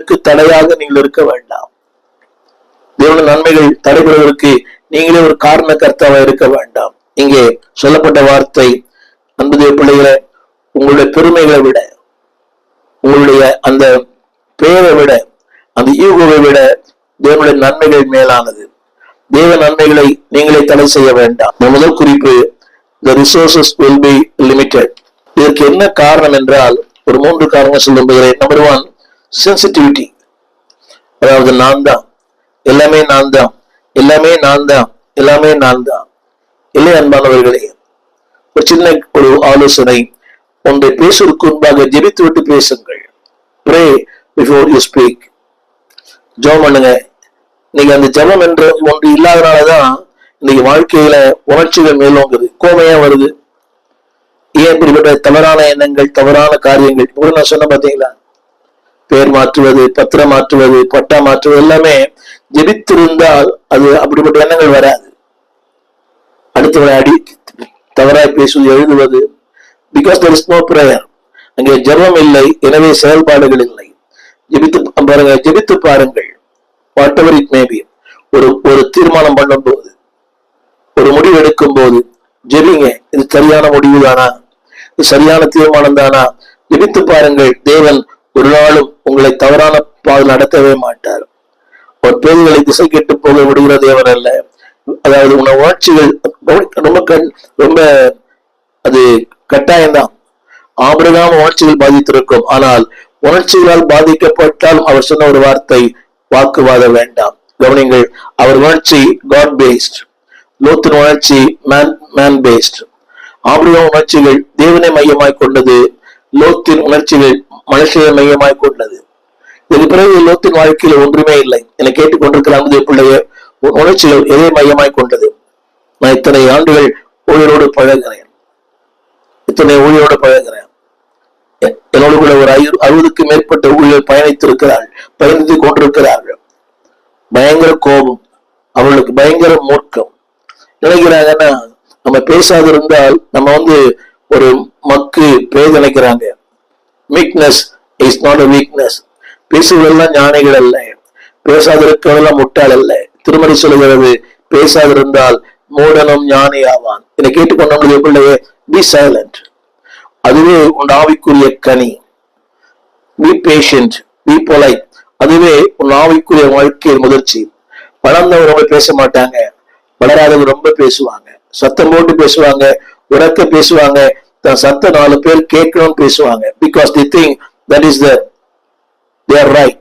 நன்மைகளுக்கு தடையாக நீங்கள் இருக்க வேண்டாம். தேவன நன்மைகள் தடைபடுவதற்கு நீங்களே ஒரு காரண கர்த்தாவா இருக்க வேண்டாம். இங்கே சொல்லப்பட்ட வார்த்தை அன்புதே பிள்ளைகளை உங்களுடைய பெருமைகளை விட உங்களுடைய அந்த பெயரை விட அந்த ஈகோவை விட தேவனுடைய நன்மைகள் மேலானது. தேவ நன்மைகளை நீங்களே தடை செய்ய வேண்டாம். இந்த முதல் குறிப்பு the resources will be limited இதற்கு என்ன காரணம் என்றால் ஒரு மூன்று காரணங்கள் சொல்லும் நம்பர் ஒன் சென்சிட்டிவிட்டி அதாவது நான் தான் எல்லாமே நான் தான் எல்லாமே நான் தான் எல்லாமே நான் தான் இல்லை அன்பானவர்களே ஒரு சின்ன ஒரு ஆலோசனை. ஒன்றை பேசுவதற்கு முன்பாக ஜெபித்து விட்டு பேசுங்கள். ப்ரே பிஃபோர் யூ ஸ்பீக் ஜெபம் பண்ணுங்க. இன்னைக்கு அந்த ஜெபம் என்ற ஒன்று இல்லாதனாலதான் இன்னைக்கு வாழ்க்கையில உணர்ச்சிகள் மேலோங்குது. கோமையா வருது. ஏன் இப்படிப்பட்ட தவறான எண்ணங்கள் தவறான காரியங்கள்? இப்ப கூட நான் சொன்ன பாத்தீங்களா? பேர் மாற்றுவது பத்திரம் மாற்றுவது பட்டா மாற்றுவது எல்லாமே ஜெபித்திருந்தால் அது அப்படிப்பட்ட எண்ணங்கள் வராது. அடுத்தவரை அடி தவறாய் பேசுவது எழுதுவது. Because there is no prayer அங்கே ஜபம் இல்லை எனவே செயல்பாடுகள் இல்லை. ஜெபித்து பாருங்க ஜெபித்து பாருங்கள். வாட் எவர் இட் மேபி ஒரு ஒரு தீர்மானம் பண்ணும் போது ஒரு முடிவு எடுக்கும் போது ஜெபிங்க. இது சரியான முடிவு தானா இது சரியான தீர்மானம் தானா ஜெபித்து பாருங்கள். தேவன் ஒரு நாளும் உங்களை தவறான பாதையில் நடத்தவே மாட்டார். ஒரு பேர்களை திசை கெட்டு போக விடுகிற தேவன் அல்ல. அதாவது உன உணர்ச்சிகள் ரொம்ப கண் ரொம்ப அது கட்டாயம்தான். ஆபிரகாம் உணர்ச்சிகள் பாதித்திருக்கும். ஆனால் உணர்ச்சிகளால் பாதிக்கப்பட்டால் அவர் சொன்ன ஒரு வார்த்தை வாக்குவாதம் வேண்டாம். கவனிங்கள் அவர் உணர்ச்சி காட் பேஸ்ட் லோத்தின் உணர்ச்சி மேன் மேன் பேஸ்ட் ஆபிரகாம் உணர்ச்சிகள் தேவனை மையமாய் கொண்டது. லோத்தின் உணர்ச்சிகள் மனுஷனை மையமாய் கொண்டது. இதன் பிறகு லோத்தின் வாழ்க்கையில ஒன்றுமே இல்லை. என்னை கேட்டுக் கொண்டிருக்கலாம் பிள்ளைய உணர்ச்சிகள் எதை மையமாய் கொண்டது? நான் இத்தனை ஆண்டுகள் ஊழியரோடு பழகிறேன் இத்தனை ஊழியரோடு பழகிறேன் என்னோடு கூட ஒரு ஐ அறுபதுக்கு மேற்பட்ட ஊழியர் பயணித்திருக்கிறார்கள் பயணித்து கொண்டிருக்கிறார்கள். பயங்கர கோபம். அவர்களுக்கு பயங்கர மூர்க்கம். நினைக்கிறாங்கன்னா நம்ம பேசாது இருந்தால் நம்ம வந்து ஒரு மக்கு பேர் நினைக்கிறாங்க weakness is not a weakness பேசுவதெல்லாம் ஞானிகள் அல்ல. பேசாதிருக்கிறதெல்லாம் முட்டாள் அல்ல. திருமணி சொல்லுகிறது பேசாதிருந்தால் மூடனும் ஞானி ஆவான் இதை கேட்டுக்கொண்ட பிள்ளையே பி சைலண்ட் அதுவே உன் ஆவிக்குரிய கனி. பி பேஷண்ட் பி பொலை அதுவே உன் ஆவிக்குரிய வாழ்க்கையின் முதிர்ச்சி. வளர்ந்தவங்க ரொம்ப பேச மாட்டாங்க. வளராதவங்க ரொம்ப பேசுவாங்க. சத்தம் போட்டு பேசுவாங்க. உறக்க பேசுவாங்க. தன் சத்த நாலு பேர் கேட்கணும்னு பேசுவாங்க because the thing that is the their right